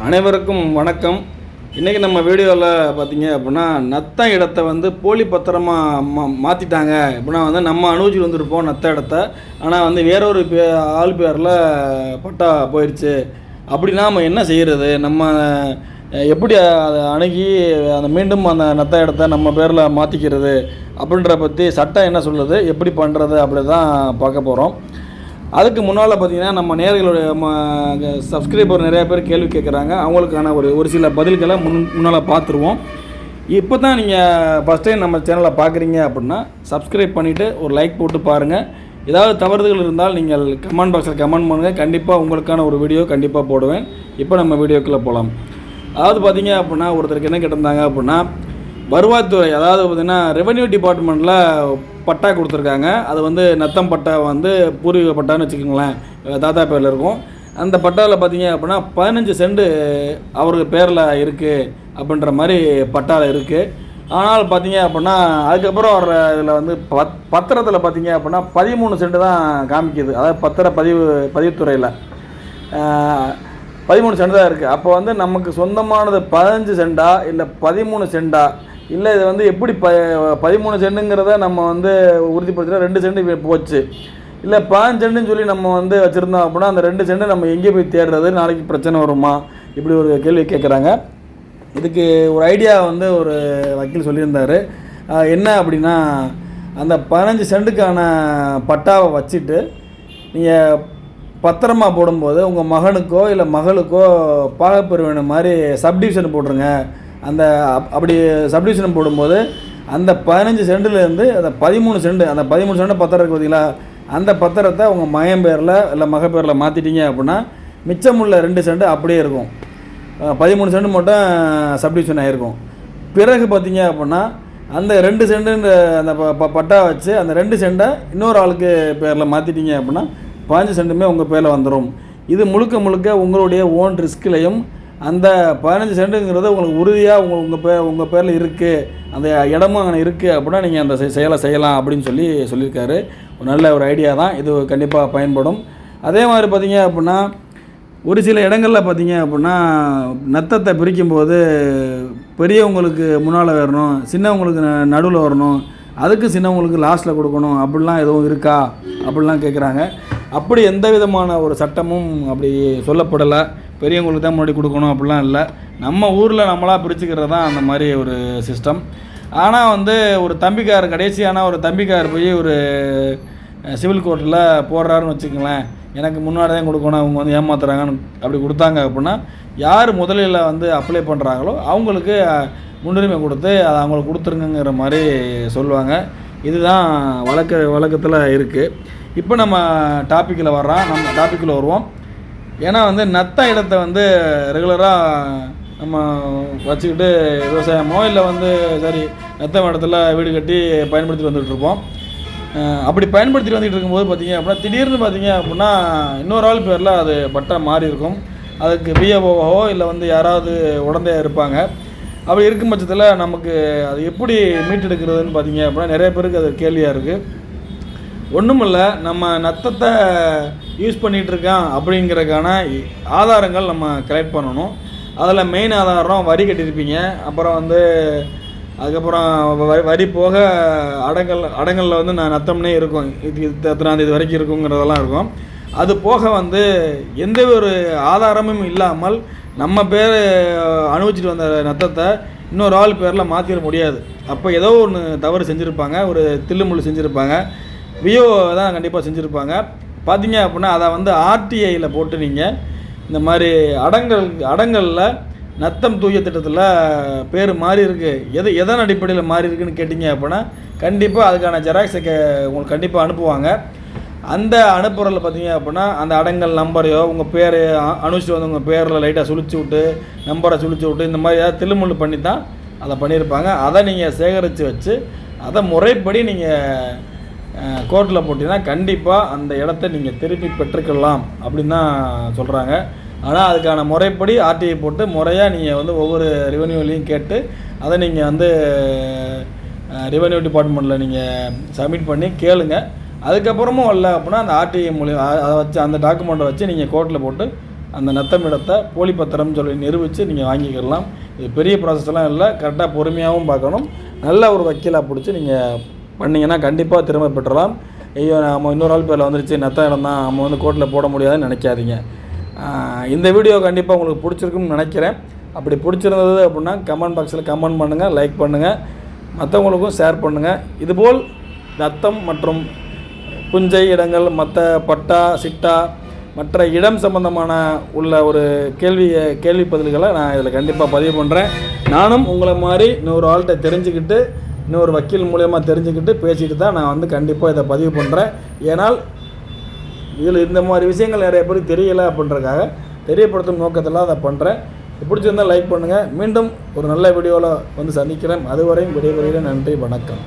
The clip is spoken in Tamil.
அனைவருக்கும் வணக்கம். இன்றைக்கி நம்ம வீடியோவில் பார்த்தீங்க அப்படின்னா நத்த இடத்த வந்து போலி பத்திரமாக மா மாற்றிட்டாங்க அப்படின்னா வந்து நம்ம அனுபவிச்சு வந்திருப்போம் நத்த இடத்த. ஆனால் வந்து வேறொரு பே ஆள் பேரில் பட்டா போயிடுச்சு அப்படின்னா நம்ம என்ன செய்கிறது நம்ம எப்படி அதை அணுகி அந்த மீண்டும் அந்த நத்த இடத்த நம்ம பேரில் மாற்றிக்கிறது அப்படின்ற பற்றி சட்டம் என்ன சொல்லுது? எப்படி பண்ணுறது அப்படி தான் பார்க்க போகிறோம் அதுக்கு முன்னால் பார்த்தீங்கன்னா நம்ம நேர்களுடைய நம்ம சப்ஸ்கிரைபர் நிறைய பேர் கேள்வி கேட்குறாங்க அவங்களுக்கான ஒரு ஒரு சில பதில்களை முன் முன்னால் பார்த்துருவோம் இப்போ தான் நீங்கள் ஃபஸ்ட் டைம் நம்ம சேனலை பார்க்குறீங்க அப்படின்னா சப்ஸ்கிரைப் பண்ணிவிட்டு ஒரு லைக் போட்டு பாருங்கள் ஏதாவது தவறுதல் இருந்தால் நீங்கள் கமெண்ட் பாக்ஸில் கமெண்ட் பண்ணுங்கள் கண்டிப்பாக உங்களுக்கான ஒரு வீடியோ கண்டிப்பாக போடுவேன். இப்போ நம்ம வீடியோக்குள்ளே போகலாம் அதாவது பார்த்தீங்க அப்படின்னா ஒருத்தருக்கு என்ன கேட்டிருந்தாங்க அப்படின்னா வருவாய்த்துறை அதாவது பார்த்திங்கன்னா ரெவென்யூ டிபார்ட்மெண்ட்டில் பட்டா கொடுத்துருக்காங்க. அது வந்து நத்தம் பட்டா வந்து பூர்வீக பட்டான்னு வச்சுக்கோங்களேன். தாத்தா பேரில் இருக்கும். அந்த பட்டாவில் பார்த்தீங்க அப்படின்னா பதினஞ்சு சென்ட் அவருக்கு பேரில் இருக்குது அப்படின்ற மாதிரி பட்டாவில் இருக்குது ஆனால் பார்த்தீங்க அப்படின்னா அதுக்கப்புறம் வர இதில் வந்து பத் பத்திரத்தில் பார்த்தீங்க அப்படின்னா பதிமூணு செண்டு தான் காமிக்குது. அதாவது பத்திர பதிவு பதிவுத்துறையில். பதிமூணு சென்ட் தான் இருக்குது அப்போ வந்து நமக்கு சொந்தமானது பதினஞ்சு சென்டா இல்லை பதிமூணு சென்டா இல்லை இது வந்து எப்படி ப பதிமூணு சென்ட்டுங்கிறத நம்ம வந்து உறுதிப்படுத்தினா ரெண்டு சென்ட்டு போச்சு. இல்லை பதினஞ்சு சென்ட்டுன்னு சொல்லி நம்ம வந்து வச்சுருந்தோம் அப்படின்னா அந்த ரெண்டு சென்ட் நம்ம எங்கே போய் தேடுறது? நாளைக்கு பிரச்சனை வருமா? இப்படி ஒரு கேள்வி கேட்குறாங்க இதுக்கு ஒரு ஐடியா வந்து ஒரு வக்கீல் சொல்லியிருந்தார். என்ன அப்படின்னா அந்த பதினஞ்சு சென்ட்டுக்கான பட்டாவை வச்சுட்டு நீங்கள் பத்திரமா போடும்போது உங்கள் மகனுக்கோ இல்லை மகளுக்கோ பாகப்பிரிவினை மாதிரி சப்டிவிஷன் போட்டுருங்க. அந்த அப்- அப்படி சப்டிவிஷன் போடும்போது அந்த பதினஞ்சு சென்ட்லேருந்து அந்த பதிமூணு சென்ட் அந்த பதிமூணு சென்ட் பத்திரம் இருக்குது பார்த்தீங்களா அந்த பத்திரத்தை உங்கள் மகன் பேரில் இல்லை மக பேரில் மாற்றிட்டீங்க அப்படின்னா மிச்சமுள்ள ரெண்டு சென்ட் அப்படியே இருக்கும். பதிமூணு சென்ட் மட்டும் சப்டிவிஷன் ஆகிருக்கும் பிறகு பார்த்தீங்க அப்படின்னா அந்த ரெண்டு சென்ட்டுன்ற அந்த ப- ப- பட்டா வச்சு அந்த ரெண்டு சென்ட்டை இன்னொரு ஆளுக்கு பேரில் மாற்றிட்டீங்க அப்படின்னா பாஞ்சு சென்ட்டுமே உங்கள் பேரில் வந்துடும் இது முழுக்க முழுக்க உங்களுடைய ஓன் ரிஸ்க்லையும் அந்த பதினஞ்சு சென்ட்டுங்கிறது உங்களுக்கு உறுதியாக உங்கள் உங்கள் பே உங்கள் பேரில் இருக்குது அந்த இடமும் அங்கே இருக்குது அப்படின்னா நீங்கள் அந்த செயலை செய்யலாம் அப்படின்னு சொல்லி சொல்லியிருக்காரு. ஒரு நல்ல ஒரு ஐடியா தான். இது கண்டிப்பாக பயன்படும். அதே மாதிரி பார்த்தீங்க அப்படின்னா ஒரு சில இடங்களில் பார்த்தீங்க அப்படின்னா நத்தத்தை பிரிக்கும்போது பெரியவங்களுக்கு முன்னால் வரணும் சின்னவங்களுக்கு நடுவில் வரணும் அதுக்கு சின்னவங்களுக்கு லாஸ்ட்டில் கொடுக்கணும் அப்படிலாம் எதுவும் இருக்கா? அப்படிலாம் கேட்குறாங்க அப்படி எந்த விதமான ஒரு சட்டமும் அப்படி சொல்லப்படலை. பெரியவங்களுக்கு தான் முன்னாடி கொடுக்கணும் அப்படிலாம் இல்லை. நம்ம ஊரில் நம்மளாக பிரிச்சுக்கிறது தான் அந்த மாதிரி ஒரு சிஸ்டம் ஆனால் வந்து ஒரு தம்பிக்கார் கடைசியான ஒரு தம்பிக்கார் போய் ஒரு சிவில் கோர்ட்டில் போடுறாருன்னு வச்சுக்கோங்களேன். எனக்கு முன்னாடி தான் கொடுக்கணும் அவங்க வந்து ஏமாத்துறாங்கன்னு அப்படி கொடுத்தாங்க அப்படின்னா யார் முதலில் வந்து அப்ளை பண்ணுறாங்களோ அவங்களுக்கு முன்னுரிமை கொடுத்து அதை அவங்களுக்கு கொடுத்துருங்கிற மாதிரி சொல்லுவாங்க. இதுதான் வழக்க வழக்கத்தில் இருக்குது இப்போ நம்ம டாப்பிக்கில் வர்றோம். நம்ம டாப்பிக்கில் வருவோம். ஏன்னா வந்து நத்த இடத்த வந்து ரெகுலராக நம்ம வச்சுக்கிட்டு விவசாயமோ இல்லை வந்து சரி நத்த இடத்துல வீடு கட்டி பயன்படுத்தி வந்துகிட்ருப்போம் அப்படி பயன்படுத்திட்டு வந்துகிட்டு இருக்கும்போது பார்த்தீங்க அப்படின்னா திடீர்னு பார்த்தீங்க அப்படின்னா இன்னொரு ஆள் பேரில் அது பட்டா மாறி இருக்கும். அதுக்கு பிஏஓவோ இல்லை வந்து யாராவது உடந்தையாக இருப்பாங்க. அப்படி இருக்கும் பட்சத்தில் நமக்கு அது எப்படி மீட்டெடுக்கிறதுன்னு பார்த்தீங்க அப்படின்னா நிறைய பேருக்கு அது கேள்வியாக இருக்குது ஒன்றுமில்ல நம்ம நத்தத்தை யூஸ் பண்ணிகிட்டு இருக்கான் அப்படிங்கிறதுக்கான ஆதாரங்கள் நம்ம கலெக்ட் பண்ணணும். அதில் மெயின் ஆதாரம் வரி கட்டியிருப்பீங்க. அப்புறம் வந்து அதுக்கப்புறம் வரி வரி போக அடங்கல் அடங்கலில் வந்து நான் நத்தம்னே இருக்கும். இது எத்தனாந்தேதி வரைக்கும் இருக்குங்கிறதெல்லாம் இருக்கும். அது போக வந்து எந்த ஒரு ஆதாரமும் இல்லாமல் நம்ம பேர் அனுபவிச்சுட்டு வந்த நத்தத்தை இன்னொரு ஆள் பேரில் மாற்றிட முடியாது. அப்போ ஏதோ ஒன்று தவறு செஞ்சுருப்பாங்க. ஒரு தில்லுமுள்ளு செஞ்சுருப்பாங்க. விஓ தான் கண்டிப்பாக செஞ்சுருப்பாங்க. பார்த்தீங்க அப்படின்னா அதை வந்து ஆர்டிஐயில் போட்டு நீங்கள் இந்த மாதிரி அடங்கல் அடங்கலில் நத்தம் தூய திட்டத்தில் பேர் மாறி இருக்குது எது எதன் அடிப்படையில் மாறி இருக்குன்னு கேட்டிங்க அப்படின்னா கண்டிப்பாக அதுக்கான ஜெராக்ஸை கே உங்களுக்கு கண்டிப்பாக அனுப்புவாங்க. அந்த அனுப்புறதில் பார்த்தீங்க அப்படின்னா அந்த அடங்கல் நம்பரையோ உங்கள் பேர் அனுப்பிச்சிட்டு வந்து உங்கள் பேரில் லைட்டாக சுழிச்சு விட்டு நம்பரை சுழிச்சு விட்டு இந்த மாதிரி ஏதாவது திருமுள்ளு பண்ணி தான் அதை பண்ணியிருப்பாங்க. அதை நீங்கள் சேகரித்து வச்சு அதை முறைப்படி நீங்கள் கோர்ட்டில் போட்டிங்கன்னா கண்டிப்பாக அந்த இடத்த நீங்கள் திருப்பி பெற்றுக்கலாம் அப்படின்னு தான் சொல்கிறாங்க ஆனால் அதுக்கான முறைப்படி ஆர்டிஐ போட்டு முறையாக நீங்கள் வந்து ஒவ்வொரு ரெவன்யூலையும் கேட்டு அதை நீங்கள் வந்து ரெவன்யூ டிபார்ட்மெண்ட்டில் நீங்கள் சப்மிட் பண்ணி கேளுங்க. அதுக்கப்புறமும் வரல அப்படின்னா அந்த ஆர்டிஐ மூலியம் அதை வச்சு அந்த டாக்குமெண்ட்டை வச்சு நீங்கள் கோர்ட்டில் போட்டு அந்த நத்தமிடத்தை போலி பத்திரம்னு சொல்லி நிரூபித்து நீங்கள் வாங்கிக்கிடலாம். இது பெரிய ப்ராசஸ்லாம் இல்லை. கரெக்டாக பொறுமையாகவும் பார்க்கணும். நல்ல ஒரு வக்கீலாக பிடிச்சி நீங்கள் பண்ணிங்கன்னா கண்டிப்பாக திரும்ப பெற்றலாம். ஐயோ நம்ம இன்னொரு ஆள் பேரில் வந்துருச்சு. நத்த இடம் தான் நம்ம வந்து கோர்ட்டில் போட முடியாதுன்னு நினைக்காதீங்க. இந்த வீடியோ கண்டிப்பாக உங்களுக்கு பிடிச்சிருக்குன்னு நினைக்கிறேன். அப்படி பிடிச்சிருந்தது அப்படின்னா கமெண்ட் பாக்ஸில் கமெண்ட் பண்ணுங்கள் லைக் பண்ணுங்கள் மற்றவங்களுக்கும் ஷேர் பண்ணுங்கள் இதுபோல் நத்தம் மற்றும் புஞ்சை இடங்கள் மற்ற பட்டா சிட்டா மற்ற இடம் சம்பந்தமான உள்ள ஒரு கேள்வியை கேள்வி பதில்களை நான் இதில் கண்டிப்பாக பதிவு பண்ணுறேன் நானும் உங்களை மாதிரி இன்னொரு ஆள்கிட்ட தெரிஞ்சுக்கிட்டு இன்னொரு வக்கீல் மூலயமா தெரிஞ்சுக்கிட்டு பேசிட்டு தான் நான் வந்து கண்டிப்பாக இதை பதிவு பண்ணுறேன் ஏனால் இதில் இந்த மாதிரி விஷயங்கள் நிறைய பேருக்கு தெரியலை அப்படின்றக்காக தெரியப்படுத்தும் நோக்கத்தில் அதை பண்ணுறேன் பிடிச்சிருந்தால் லைக் பண்ணுங்கள் மீண்டும் ஒரு நல்ல வீடியோவில் வந்து சந்திக்கிறேன். அதுவரையும் விடைபெறுகிறேன். நன்றி வணக்கம்.